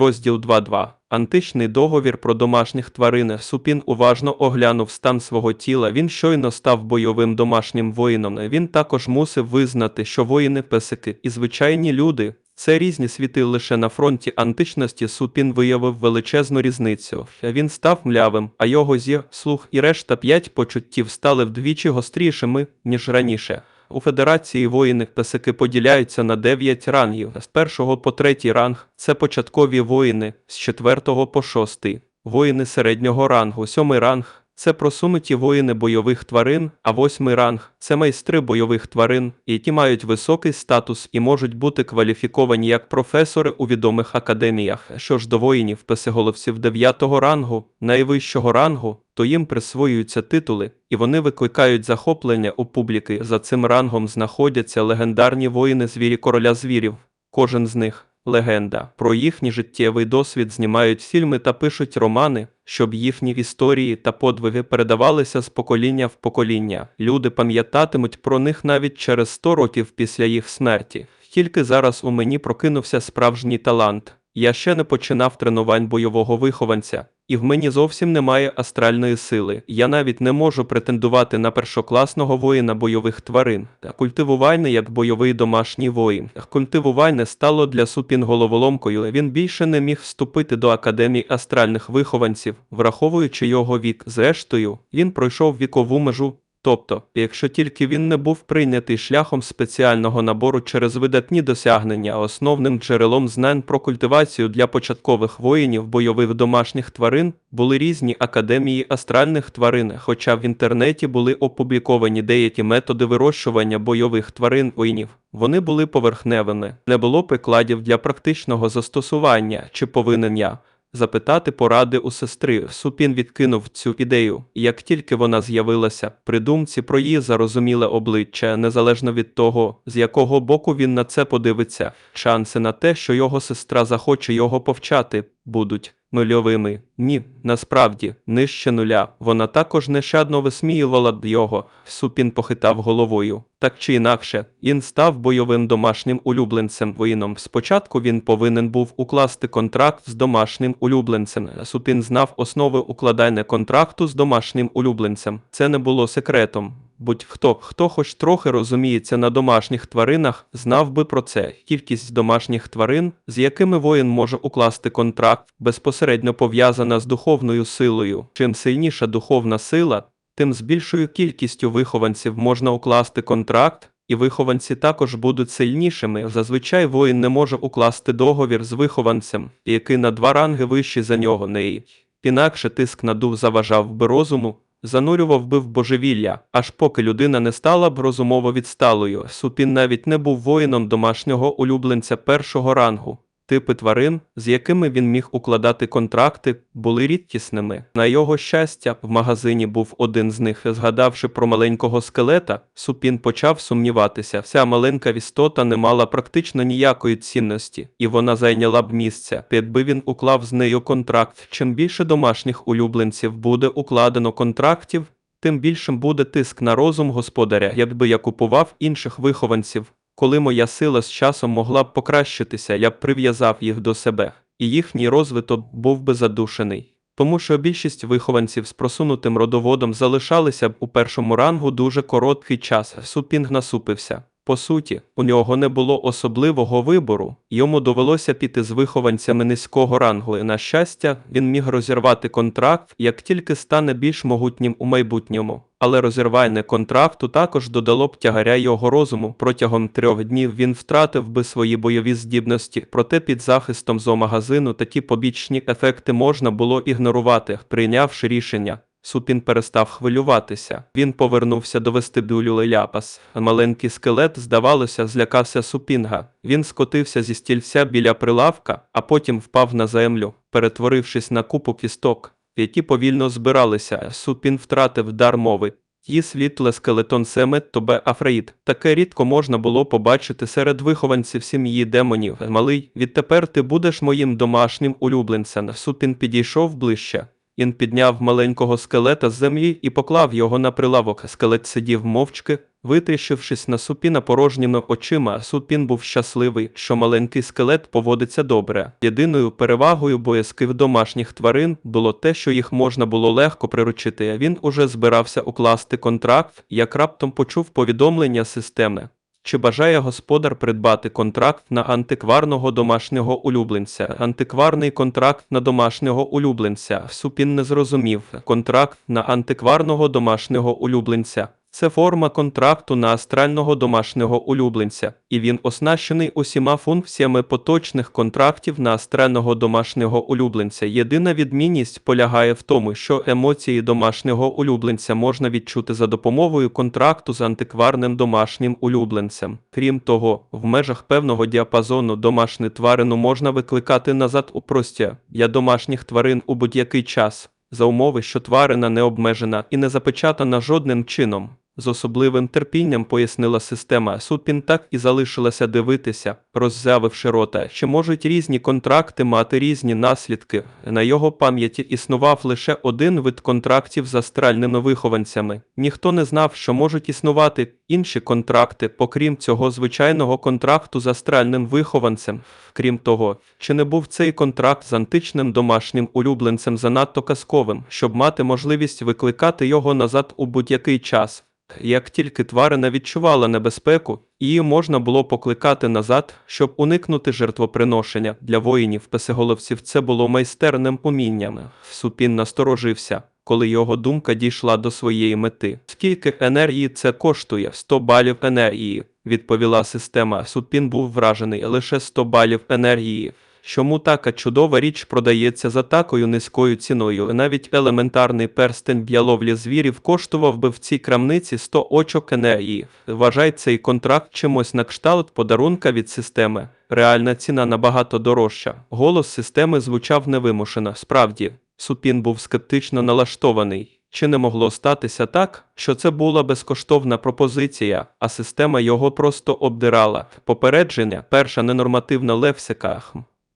Розділ 2.2. Античний договір про домашніх тварин. Супін уважно оглянув стан свого тіла. Він щойно став бойовим домашнім воїном. Він також мусив визнати, що воїни песики і звичайні люди. Це різні світи лише на фронті античності Супін виявив величезну різницю. Він став млявим, а його зір, слух і решта п'ять почуттів стали вдвічі гострішими, ніж раніше. У Федерації воїни песики поділяються на 9 рангів. З першого по третій ранг це початкові воїни, з четвертого по шостий. Воїни середнього рангу, сьомий ранг це просунуті воїни бойових тварин, а восьмий ранг це майстри бойових тварин, які мають високий статус і можуть бути кваліфіковані як професори у відомих академіях. Що ж до воїнів песиголовців дев'ятого рангу, найвищого рангу, то їм присвоюються титули, і вони викликають захоплення у публіки. За цим рангом знаходяться легендарні воїни звірі короля звірів. Кожен з них легенда. Про їхній життєвий досвід знімають фільми та пишуть романи, щоб їхні історії та подвиги передавалися з покоління в покоління. Люди пам'ятатимуть про них навіть через 100 років після їх смерті. Тільки зараз у мені прокинувся справжній талант. Я ще не починав тренувань бойового вихованця, і в мені зовсім немає астральної сили. Я навіть не можу претендувати на першокласного воїна бойових тварин. Культивувальне як бойовий домашній воїн. Культивувальне стало для супін головоломкою. Він більше не міг вступити до академії астральних вихованців, враховуючи його вік. Зрештою, він пройшов вікову межу. Тобто, якщо тільки він не був прийнятий шляхом спеціального набору через видатні досягнення, основним джерелом знань про культивацію для початкових воїнів бойових домашніх тварин були різні академії астральних тварин, хоча в інтернеті були опубліковані деякі методи вирощування бойових тварин воїнів. Вони були поверхневими, не було прикладів для практичного застосування, чи повинен я запитати поради у сестри. Супін відкинув цю ідею. Як тільки вона з'явилася, при думці про її зарозуміле обличчя, незалежно від того, з якого боку він на це подивиться, шанси на те, що його сестра захоче його повчати, будуть нульовими. Ні, насправді, нижче нуля. Вона також нещадно висміювала б його. Супін похитав головою. Так чи інакше, він став бойовим домашнім улюбленцем воїном. Спочатку він повинен був укласти контракт з домашнім улюбленцем. Супін знав основи укладання контракту з домашнім улюбленцем. Це не було секретом. Будь-хто, хто хоч трохи розуміється на домашніх тваринах, знав би про це. Кількість домашніх тварин, з якими воїн може укласти контракт, безпосередньо пов'язана з духовною силою. Чим сильніша духовна сила, тим з більшою кількістю вихованців можна укласти контракт, і вихованці також будуть сильнішими. Зазвичай воїн не може укласти договір з вихованцем, який на два ранги вищий за нього неї. Інакше тиск на дух заважав би розуму, занурював би в божевілля, аж поки людина не стала б розумово відсталою. Супін навіть не був воїном домашнього улюбленця першого рангу. Типи тварин, з якими він міг укладати контракти, були рідкісними. На його щастя, в магазині був один з них. Згадавши про маленького скелета, Супін почав сумніватися. Вся маленька істота не мала практично ніякої цінності, і вона зайняла б місце. Якби він уклав з нею контракт. Чим більше домашніх улюбленців буде укладено контрактів, тим більшим буде тиск на розум господаря, якби я купував інших вихованців. Коли моя сила з часом могла б покращитися, я б прив'язав їх до себе, і їхній розвиток був би задушений. Тому що більшість вихованців з просунутим родоводом залишалися б у першому рангу дуже короткий час. Супінг насупився. По суті, у нього не було особливого вибору, йому довелося піти з вихованцями низького рангу, і на щастя, він міг розірвати контракт, як тільки стане більш могутнім у майбутньому. Але розірвання контракту також додало б тягаря його розуму. Протягом трьох днів він втратив би свої бойові здібності, проте під захистом зоомагазину такі побічні ефекти можна було ігнорувати, прийнявши рішення. Супін перестав хвилюватися. Він повернувся до вестибюлю Леляпас. Маленький скелет, здавалося, злякався супінга. Він скотився зі стільця біля прилавка, а потім впав на землю, перетворившись на купу кісток, які повільно збиралися. Супін втратив дар мови. Її світле скелетон Семет Тобе Афраїд. Таке рідко можна було побачити серед вихованців сім'ї демонів. Малий, відтепер ти будеш моїм домашнім улюбленцем. Супін підійшов ближче. Він підняв маленького скелета з землі і поклав його на прилавок. Скелет сидів мовчки, витріщившись на супіна порожніми очима. Супін був щасливий, що маленький скелет поводиться добре. Єдиною перевагою боязких домашніх тварин було те, що їх можна було легко приручити. Він уже збирався укласти контракт, як раптом почув повідомлення системи. Чи бажає господар придбати контракт на антикварного домашнього улюбленця? Антикварний контракт на домашнього улюбленця. Супін не зрозумів. Контракт на антикварного домашнього улюбленця. Це форма контракту на астрального домашнього улюбленця, і він оснащений усіма функціями поточних контрактів на астрального домашнього улюбленця. Єдина відмінність полягає в тому, що емоції домашнього улюбленця можна відчути за допомогою контракту з антикварним домашнім улюбленцем. Крім того, в межах певного діапазону домашню тварину можна викликати назад у простір. Я домашніх тварин у будь-який час за умови, що тварина не обмежена і не запечатана жодним чином. З особливим терпінням пояснила система. Супін так і залишилася дивитися, роззявивши рота, чи можуть різні контракти мати різні наслідки. На його пам'яті існував лише один вид контрактів з астральними вихованцями. Ніхто не знав, що можуть існувати інші контракти, окрім цього звичайного контракту з астральним вихованцем. Крім того, чи не був цей контракт з античним домашнім улюбленцем занадто казковим, щоб мати можливість викликати його назад у будь-який час. Як тільки тварина відчувала небезпеку, її можна було покликати назад, щоб уникнути жертвоприношення. Для воїнів песеголовців це було майстерним умінням. Супін насторожився, коли його думка дійшла до своєї мети. Скільки енергії це коштує? 100 балів енергії, відповіла система. Супін був вражений лише 100 балів енергії. Чому така чудова річ продається за такою низькою ціною? Навіть елементарний перстень для ловлі звірів коштував би в цій крамниці 100 очок енергії. Вважай цей контракт чимось на кшталт подарунка від системи. Реальна ціна набагато дорожча. Голос системи звучав невимушено. Справді, Супін був скептично налаштований. Чи не могло статися так, що це була безкоштовна пропозиція, а система його просто обдирала? Попередження, перша ненормативна лексика.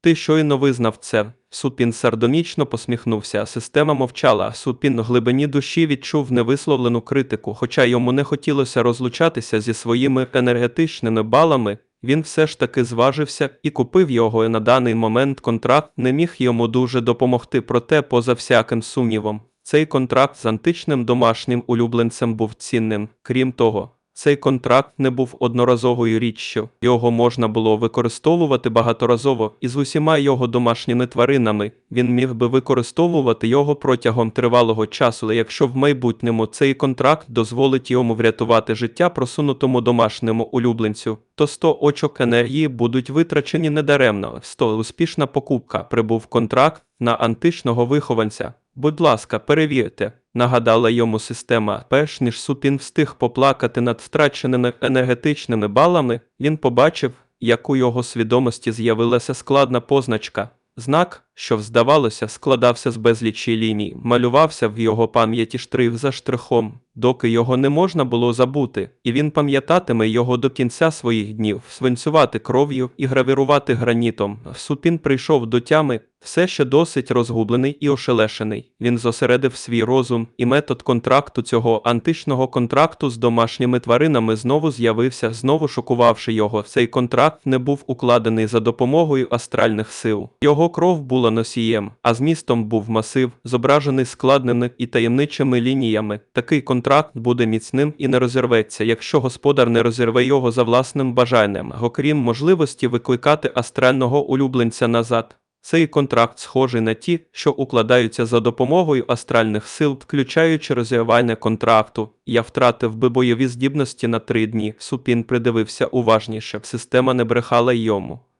Ти щойно визнав це. Супін сардонічно посміхнувся. Система мовчала. Супін в глибині душі відчув невисловлену критику, хоча йому не хотілося розлучатися зі своїми енергетичними балами. Він все ж таки зважився і купив його, і на даний момент контракт не міг йому дуже допомогти, проте, поза всяким сумнівом, цей контракт з античним домашнім улюбленцем був цінним. Крім того, цей контракт не був одноразовою річчю, його можна було використовувати багаторазово, і з усіма його домашніми тваринами. Він міг би використовувати його протягом тривалого часу, якщо в майбутньому цей контракт дозволить йому врятувати життя просунутому домашньому улюбленцю, то 100 очок енергії будуть витрачені недаремно. 100 успішна покупка. Прибув контракт на античного вихованця. Будь ласка, перевірте, нагадала йому система. Перш ніж Супін встиг поплакати над втраченими енергетичними балами, він побачив, як у його свідомості з'явилася складна позначка. Знак, що, здавалося, складався з безлічі ліній, малювався в його пам'яті штрих за штрихом, доки його не можна було забути, і він пам'ятатиме його до кінця своїх днів, свинцювати кров'ю і гравірувати гранітом. Супін прийшов до тями, все ще досить розгублений і ошелешений. Він зосередив свій розум, і метод контракту цього античного контракту з домашніми тваринами знову з'явився, знову шокувавши його. Цей контракт не був укладений за допомогою астральних сил. Його кров була носієм, а змістом був масив, зображений складними і таємничими лініями. Такий контракт буде міцним і не розірветься, якщо господар не розірве його за власним бажанням, окрім можливості викликати астрального улюбленця назад. Цей контракт схожий на ті, що укладаються за допомогою астральних сил, включаючи розірвання контракту. Я втратив би бойові здібності на три дні. Супін придивився уважніше. Система не брехала йому.